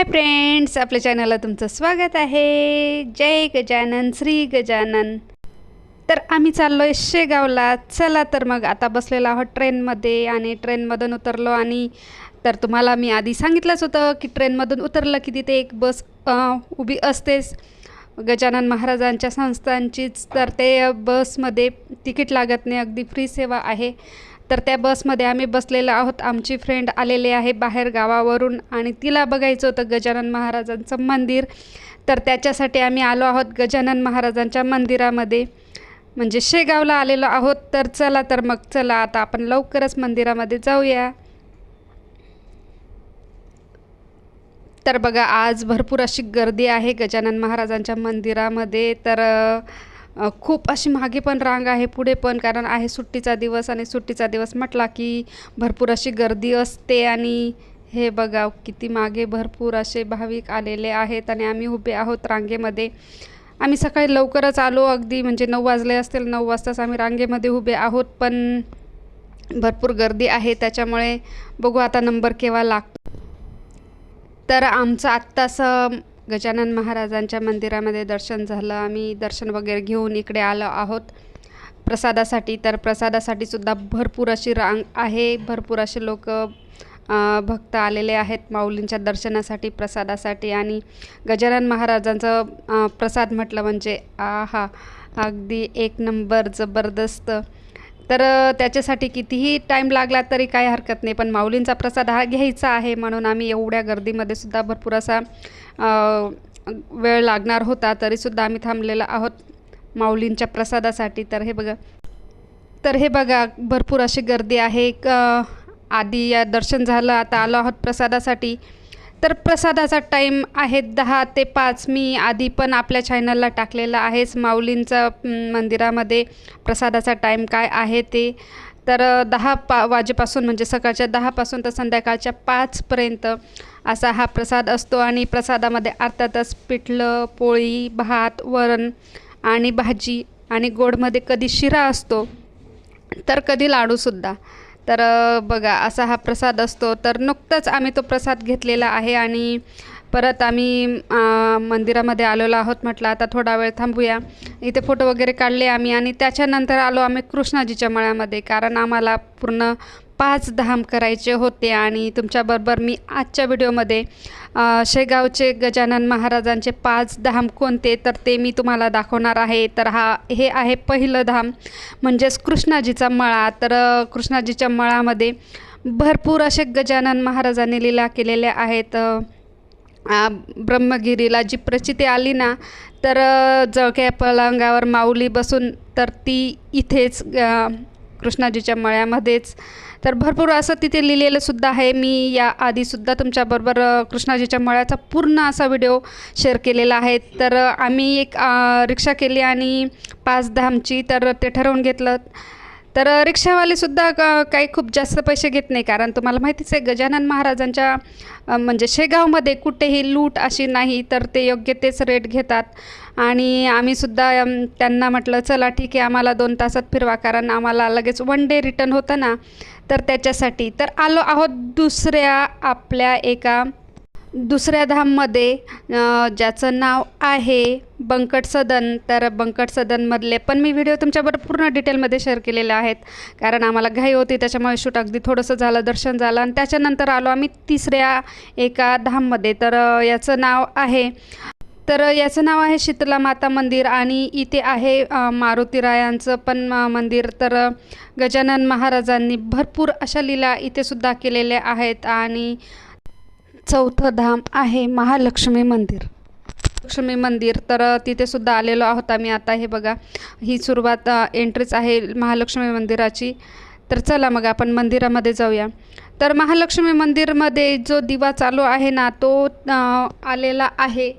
Hi friends आपल्या चॅनलला तुमचं स्वागत आहे. जय गजानन श्री गजानन. तर आम्ही चाललो आहे शेगावला. चला तर मग आता बसलेलो आहोत ट्रेनमध्ये आणि ट्रेनमधून उतरलो आणि तर तुम्हाला मी आधी सांगितलंच होतं की ट्रेनमधून उतरलं की तिथे एक बस उभी असतेच. गजानन महाराजांच्या संस्थांचीच. तर ते बसमध्ये तिकीट लागत नाही. अगदी फ्री सेवा आहे. तर त्या बसमध्ये आम्ही बसलेलो आहोत. आमची फ्रेंड आलेली आहे बाहेर गावावरून आणि तिला बघायचं होतं गजानन महाराजांचं मंदिर. तर त्याच्यासाठी आम्ही आलो आहोत गजानन महाराजांच्या मंदिरामध्ये. म्हणजे शेगावला आलेलो आहोत. तर चला तर मग चला आता आपण लवकरच मंदिरामध्ये जाऊया. तर बघा आज भरपूर अशी गर्दी आहे गजानन महाराजांच्या मंदिरामध्ये. तर खूप अशी मागे पण रांग आहे पुढे पण कारण आहे सुट्टीचा दिवस आणि सुट्टीचा दिवस म्हटला की भरपूर अशी गर्दी असते आणि हे बघा किती मागे भरपूर असे भाविक आलेले आहेत आणि आम्ही उभे आहोत रांगेमध्ये. आम्ही सकाळी लवकरच आलो अगदी म्हणजे नऊ वाजले असतील नऊ वाजताच आम्ही रांगेमध्ये उभे आहोत पण भरपूर गर्दी आहे त्याच्यामुळे बघू आता नंबर केव्हा लागतो. तर आमचं आत्ताच गजानन महाराजांच्या मंदिरामध्ये दर्शन झालं. आम्ही दर्शन वगैरे घेऊन इकडे आलो आहोत. प्रसादासाठी तर प्रसादासाठी सुद्धा भरपूर अशी रांग आहे. भरपूर असे लोक भक्त आलेले आहेत माऊलींच्या दर्शनासाठी प्रसादासाठी. आणि गजानन महाराजांचं प्रसाद म्हटलं म्हणजे आहा अगदी एक नंबर जबरदस्त. तर त्याच्यासाठी कितीही टाईम लागला तरी काही हरकत नाही. पण माऊलींचा प्रसाद हा घ्यायचा आहे म्हणून आम्ही एवढ्या गर्दीमध्ये सुद्धा भरपूर असा वेळ लागणार होता तरीसुद्धा आम्ही थांबलेलो आहोत माऊलींच्या प्रसादासाठी. तर हे बघा तर हे बघा भरपूर अशी गर्दी आहे. क आधी या दर्शन झालं आता आलो आहोत प्रसादासाठी. तर प्रसादाचा टाईम आहे दहा ते पाच. मी आधी पण आपल्या चॅनलला टाकलेला आहेच माऊलींचा मंदिरामध्ये प्रसादाचा टाईम काय आहे ते. तर दहा पा वाजेपासून म्हणजे सकाळच्या दहापासून तर संध्याकाळच्या पाचपर्यंत असा हा प्रसाद असतो आणि प्रसादामध्ये अर्थातच पिठलं पोळी भात वरण आणि भाजी आणि गोडमध्ये कधी शिरा असतो तर कधी लाडूसुद्धा तर बघा असा हा प्रसाद असतो. तर नुकतंच आम्ही तो प्रसाद घेतलेला आहे आणि परत आम्ही मंदिरामध्ये आलेलो आहोत म्हटलं आता थोडा वेळ थांबूया. इथे फोटो वगैरे काढले आम्ही आणि त्याच्यानंतर आलो आम्ही कृष्णाजीच्या मळ्यामध्ये कारण आम्हाला पूर्ण पाच धाम करायचे होते आणि तुमच्याबरोबर मी आजच्या व्हिडिओमध्ये शेगावचे गजानन महाराजांचे पाच धाम कोणते तर ते मी तुम्हाला दाखवणार आहे. तर हा हे आहे पहिलं धाम म्हणजेच कृष्णाजीचा मळा. तर कृष्णाजीच्या मळामध्ये भरपूर असे गजानन महाराजांनी लीला केलेल्या आहेत. ब्रह्मगिरीला जी प्रचिती आली ना तर जळक्या पलंगावर माऊली बसून तर ती इथेच कृष्णाजीच्या मळ्यामध्येच. तर भरपूर असं तिथे लिहिलेलं सुद्धा आहे. मी या आधीसुद्धा तुमच्याबरोबर कृष्णाजीच्या मळ्याचा पूर्ण असा व्हिडिओ शेअर केलेला आहे. तर आम्ही एक रिक्षा केली आणि पाच दहामची तर ते ठरवून घेतलं. तर रिक्षावालेसुद्धा क- काही खूप जास्त पैसे घेत नाही. कारण तुम्हाला माहितीच आहे गजानन महाराजांच्या म्हणजे शेगावमध्ये कुठेही लूट अशी नाही तर ते योग्य तेच रेट घेतात. आणि आम्हीसुद्धा त्यांना म्हटलं चला ठीक आहे आम्हाला दोन तासात फिरवा कारण आम्हाला लगेच वन डे रिटर्न होतं ना तर त्याच्यासाठी. तर आलो आहोत दुसऱ्या आपल्या एका दुसऱ्या धाममध्ये ज्याचं नाव आहे बंकट सदन तर बंकट सदनमधले पण मी व्हिडिओ तुमच्याबरोबर पूर्ण डिटेलमध्ये शेअर केलेले आहेत. कारण आम्हाला घाई होती त्याच्यामुळे शूट अगदी थोडंसं झालं दर्शन झालं आणि त्याच्यानंतर आलो आम्ही तिसऱ्या एका धाममध्ये. तर याचं नाव आहे तर याचं नाव आहे शीतला माता मंदिर आणि इथे आहे मारुतीरायांचं पण मंदिर. तर गजानन महाराजांनी भरपूर अशा लीला इथे सुद्धा केलेल्या आहेत आणि चौथं धाम आहे महालक्ष्मी मंदिर. लक्ष्मी मंदिर तर तिथेसुद्धा आलेलो आहोत आम्ही आता. हे बघा ही सुरुवात एंट्रीच आहे महालक्ष्मी मंदिराची. तर चला मग आपण मंदिरामध्ये जाऊया. तर महालक्ष्मी मंदिरमध्ये जो दिवा चालू आहे ना तो आलेला आहे.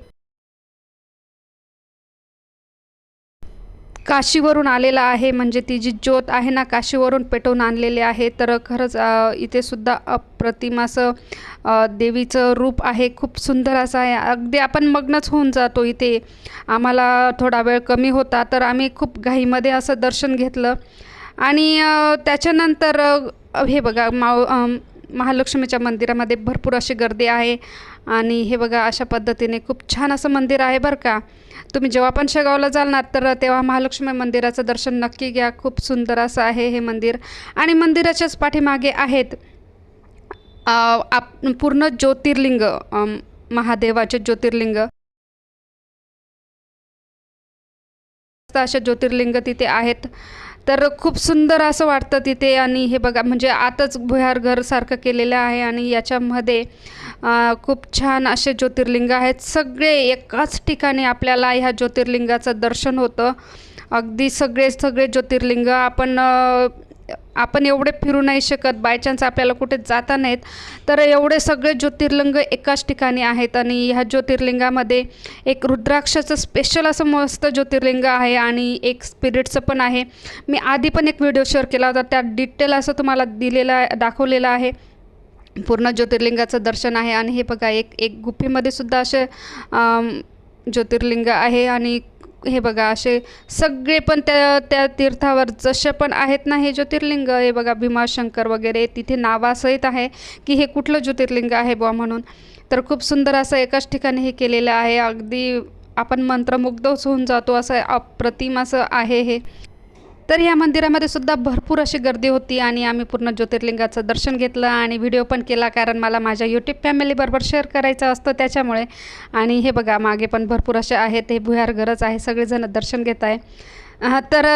काशीवरून आलेला आहे म्हणजे ती जी ज्योत आहे ना काशीवरून पेटवून आणलेली आहे. तर खरंच इथे सुद्धा अप्रतिम असं देवीचं रूप आहे. खूप सुंदर असं आहे. अगदी आपण मग्नच होऊन जातो इथे. आम्हाला थोडा वेळ कमी होता तर आम्ही खूप घाईमध्ये असं दर्शन घेतलं. आणि त्याच्यानंतर हे बघा माव महालक्ष्मीच्या मंदिरामध्ये भरपूर अशी गर्दी आहे. आणि हे बघा अशा पद्धतीने खूप छान असं मंदिर आहे बरं का. तुम्ही जेव्हा पण शेगावला जाल ना तर तेव्हा महालक्ष्मी मंदिराचं दर्शन नक्की घ्या. खूप सुंदर असं आहे हे मंदिर. आणि मंदिराच्याच पाठीमागे आहेत आप पूर्ण ज्योतिर्लिंग महादेवाचे ज्योतिर्लिंग. अशा ज्योतिर्लिंग तिथे आहेत. तर खूप सुंदर असं वाटतं तिथे आणि हे बघा म्हणजे आतच भुयार घरसारखं केलेलं आहे आणि याच्यामध्ये खूप छान असे ज्योतिर्लिंग आहेत. सगळे एकाच ठिकाणी आपल्याला ह्या ज्योतिर्लिंगाचं दर्शन होतं. अगदी सगळे सगळे ज्योतिर्लिंग आपण आपण एवढे फिरू नाही शकत बाय चान्स आपल्याला कुठे जाता नाहीत. तर एवढे सगळे ज्योतिर्लिंग एकाच ठिकाणी आहेत आणि ह्या ज्योतिर्लिंगामध्ये एक रुद्राक्षाचं स्पेशल असं मस्त ज्योतिर्लिंग आहे आणि एक स्पिरिटचं पण आहे. मी आधी पण एक व्हिडिओ शेअर केला होता त्यात डिटेल असं तुम्हाला दिलेलं आहे दाखवलेलं आहे. पूर्ण ज्योतिर्लिंगाचं दर्शन आहे आणि हे बघा एक एक गुफेमध्ये सुद्धा असे ज्योतिर्लिंग आहे आणि हे बघा असे सगळे पण त्या त्या तीर्थावर जसे पण आहेत ना हे ज्योतिर्लिंग हे बघा भीमाशंकर वगैरे तिथे नावासहित आहे की हे कुठलं ज्योतिर्लिंग आहे बुवा म्हणून. तर खूप सुंदर असं एकाच ठिकाणी हे केलेलं आहे. अगदी आपण मंत्रमुग्धच होऊन जातो असं अप्रतिम असं आहे हे. तर या मंदिरामध्ये सुद्धा भरपूर अशी गर्दी होती आणि आम्ही पूर्ण ज्योतिर्लिंगाचं दर्शन घेतलं आणि व्हिडिओ पण केला कारण मला माझ्या यूट्यूब फॅमिलीबरोबर शेअर करायचं असतं त्याच्यामुळे. आणि हे बघा मागे पण भरपूर असे आहेत हे भुयार घरच आहे सगळेजण दर्शन घेत आहे. तर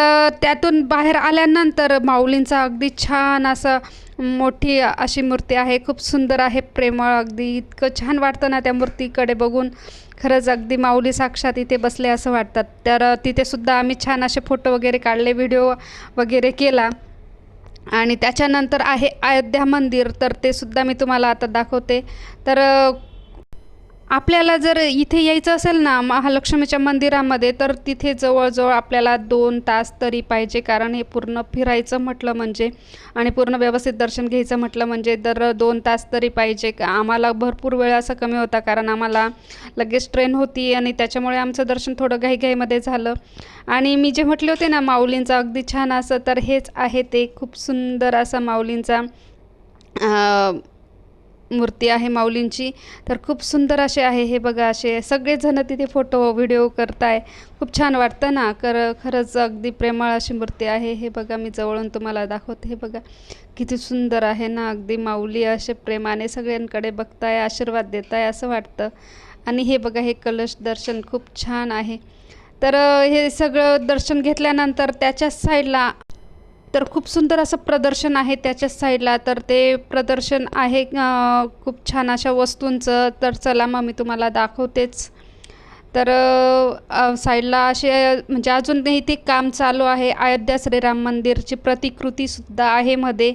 त्यातून बाहेर आल्यानंतर माऊलींचा अगदी छान असं मोठी अशी मूर्ती आहे खूप सुंदर आहे प्रेमळ अगदी इतकं छान वाटतं ना त्या मूर्तीकडे बघून. खरंच अगदी माऊली साक्षात इथे बसले असं वाटतात तर तिथेसुद्धा आम्ही छान असे फोटो वगैरे काढले व्हिडिओ वगैरे केला. आणि त्याच्यानंतर आहे अयोध्या मंदिर तर ते सुद्धा मी तुम्हाला आता दाखवते. तर आपल्याला जर इथे यायचं असेल ना महालक्ष्मीच्या मंदिरामध्ये तर तिथे जवळजवळ आपल्याला दोन तास तरी पाहिजे. कारण हे पूर्ण फिरायचं म्हटलं म्हणजे आणि पूर्ण व्यवस्थित दर्शन घ्यायचं म्हटलं म्हणजे दर दोन तास तरी पाहिजे. आम्हाला भरपूर वेळ असा कमी होता कारण आम्हाला लगेच ट्रेन होती आणि त्याच्यामुळे आमचं दर्शन थोडं घाईघाईमध्ये झालं. आणि मी जे म्हटले होते ना माऊलींचं अगदी छान असं तर हेच आहे ते. खूप सुंदर असा माऊलींचा मूर्ती आहे माऊलींची. तर खूप सुंदर असे आहे हे बघा असे. सगळेजण तिथे फोटो व्हिडिओ करताय. खूप छान वाटतं ना. कर खरंच अगदी प्रेमळ अशी मूर्ती आहे. हे बघा मी जवळून तुम्हाला दाखवते. हे बघा किती सुंदर आहे ना. अगदी माऊली असे प्रेमाने सगळ्यांकडे बघताय आशीर्वाद देताय असं वाटतं. आणि हे बघा हे कलश दर्शन खूप छान आहे. तर हे सगळं दर्शन घेतल्यानंतर त्याच्याच साईडला तर खूप सुंदर असं प्रदर्शन आहे त्याच्याच साईडला. तर ते प्रदर्शन आहे खूप छान अशा वस्तूंचं. तर चला मग मी तुम्हाला दाखवतेच. तर साईडला असे म्हणजे अजूनही ते काम चालू आहे. अयोध्या श्रीराम मंदिरची प्रतिकृतीसुद्धा आहे मध्ये.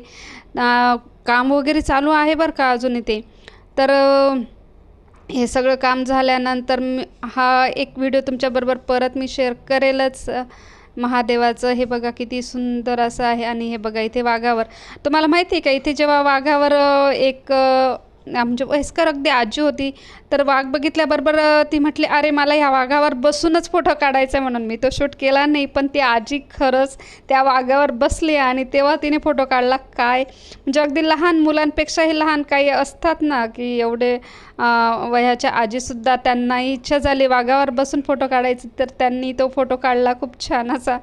काम वगैरे चालू आहे बरं का अजून इथे. तर हे सगळं काम झाल्यानंतर मी हा एक व्हिडिओ तुमच्याबरोबर परत मी शेअर करेलच. महादेवाचं हे बघा किती सुंदर असं आहे आणि हे बघा इथे वाघावर. तुम्हाला माहिती आहे का इथे जेव्हा वाघावर एक म्हणजे वयस्कर अगदी आजी होती तर वाघ बघितल्याबरोबर ती म्हटली अरे मला ह्या वाघावर बसूनच फोटो काढायचा आहे म्हणून. मी तो शूट केला नाही पण ती आजी खरंच त्या वाघावर बसली आणि तेव्हा तिने फोटो काढला. काय? म्हणजे अगदी लहान मुलांपेक्षाही लहान काही असतात ना की एवढे वयाच्या आजीसुद्धा त्यांनाही इच्छा झाली वाघावर बसून फोटो काढायची तर त्यांनी तो फोटो काढला खूप छान असा.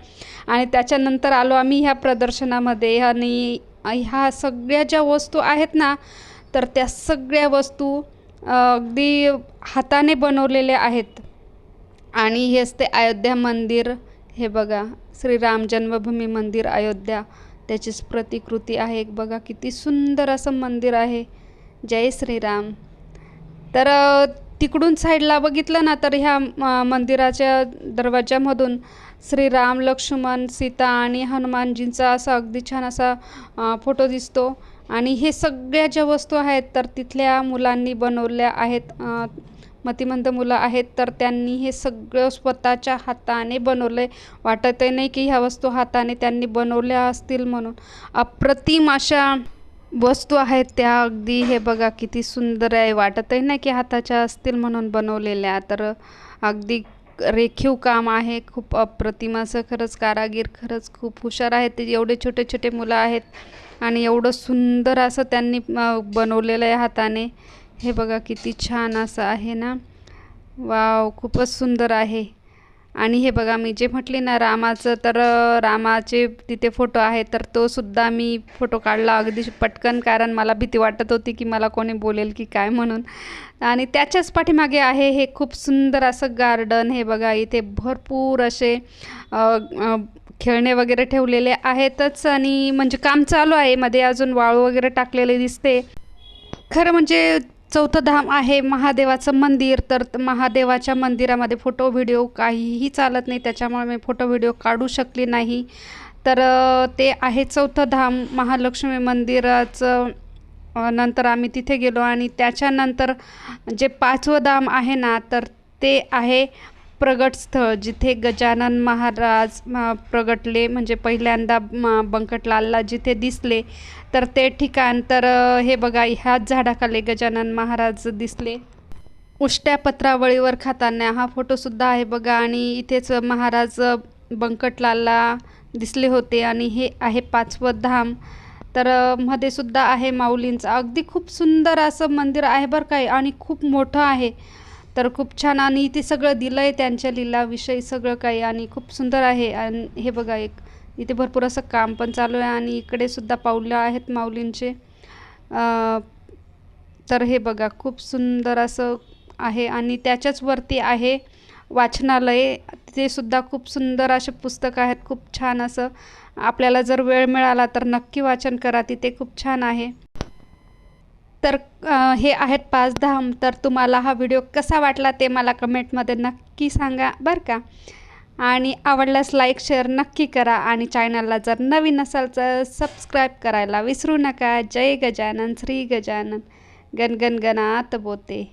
आणि त्याच्यानंतर आलो आम्ही ह्या प्रदर्शनामध्ये आणि ह्या सगळ्या ज्या वस्तू आहेत ना तर त्या सगळ्या वस्तू अगदी हाताने बनवलेल्या आहेत. आणि हेच ते अयोध्या मंदिर. हे बघा श्रीराम जन्मभूमी मंदिर अयोध्या. त्याचीच प्रतिकृती आहे. बघा किती सुंदर असं मंदिर आहे. जय श्रीराम तर तिकडून साईडला बघितलं ना तर ह्या मंदिराच्या दरवाजामधून श्रीराम लक्ष्मण सीता आणि हनुमानजींचा असा अगदी छान असा फोटो दिसतो. आणि हे सगळ्या ज्या वस्तू आहेत तर तिथल्या मुलांनी बनवल्या आहेत मतिमंद मुलं आहेत तर त्यांनी हे सगळं स्वतःच्या हाताने बनवलं आहे वाटतही नाही की ह्या वस्तू हाताने त्यांनी बनवल्या असतील म्हणून. अप्रतिम अशा वस्तू आहेत त्या. अगदी हे बघा किती सुंदर आहे. वाटतही नाही की हाताच्या असतील म्हणून बनवलेल्या. तर अगदी रेखीव काम आहे. खूप अप्रतिम असं खरंच कारागीर खरंच खूप हुशार आहेत. ते एवढे छोटे छोटे मुलं आहेत. आणि एवढं सुंदर असं त्यांनी बनवलेलं आहे हाताने. हे बघा किती छान असं आहे ना? वाव खूपच सुंदर आहे. आणि हे बघा मी जे म्हटले ना रामाचं तर रामाचे तिथे फोटो आहे तर तो सुद्धा मी फोटो काढला अगदी पटकन कारण मला भीती वाटत होती की मला कोणी बोलेल की काय म्हणून. आणि त्याच्याच पाठीमागे आहे हे खूप सुंदर असं गार्डन. हे बघा इथे भरपूर असे खेळणे वगैरे ठेवलेले आहेतच आणि म्हणजे काम चालू आहे. मध्ये अजून वाळू वगैरे टाकलेले दिसते. खरं म्हणजे चौथं धाम आहे महादेवाचं मंदिर तर महादेवाच्या मंदिरामध्ये फोटो व्हिडिओ काहीही चालत नाही. त्याच्यामुळे मी फोटो व्हिडिओ काढू शकली नाही. तर ते आहे चौथं धाम. महालक्ष्मी मंदिराचं नंतर आम्ही तिथे गेलो आणि त्याच्यानंतर जे पाचवं धाम आहे ना तर ते आहे प्रगट स्थळ जिथे गजानन महाराज प्रगटले म्हणजे पहिल्यांदा बंकटलालला जिथे दिसले तर ते ठिकाण तर हे बघा ह्याच झाडाखाली गजानन महाराज दिसले. उष्ट्या पत्रावळीवर खाताना हा फोटोसुद्धा आहे बघा आणि इथेच महाराज बंकटलालला दिसले होते आणि हे आहे पाचवं धाम. तर मध्ये सुद्धा आहे माऊलींचं. अगदी खूप सुंदर असं मंदिर आहे बरं काय आणि खूप मोठं आहे. तर खूप छान. आणि इथे सगळं दिलं आहे त्यांच्या लिलाविषयी सगळं काही आणि खूप सुंदर आहे. आणि हे बघा एक इथे भरपूर असं काम पण चालू आहे आणि इकडे सुद्धा पाऊलं आहेत माऊलींचे. तर हे बघा खूप सुंदर असं आहे आणि त्याच्याच वरती आहे वाचनालय. ते सुद्धा खूप सुंदर असे पुस्तकं आहेत खूप छान असं. आपल्याला जर वेळ मिळाला तर नक्की वाचन करा तिथे खूप छान आहे. तर हे आहेत पाच धाम तर तुम्हाला हा व्हिडिओ कसा वाटला ते मला कमेंटमध्ये नक्की सांगा बरं का. आणि आवडल्यास लाईक शेअर नक्की करा. आणि चॅनलला जर नवीन असाल तर सबस्क्राईब करायला विसरू नका. जय गजानन श्री गजानन. गन गण बोते.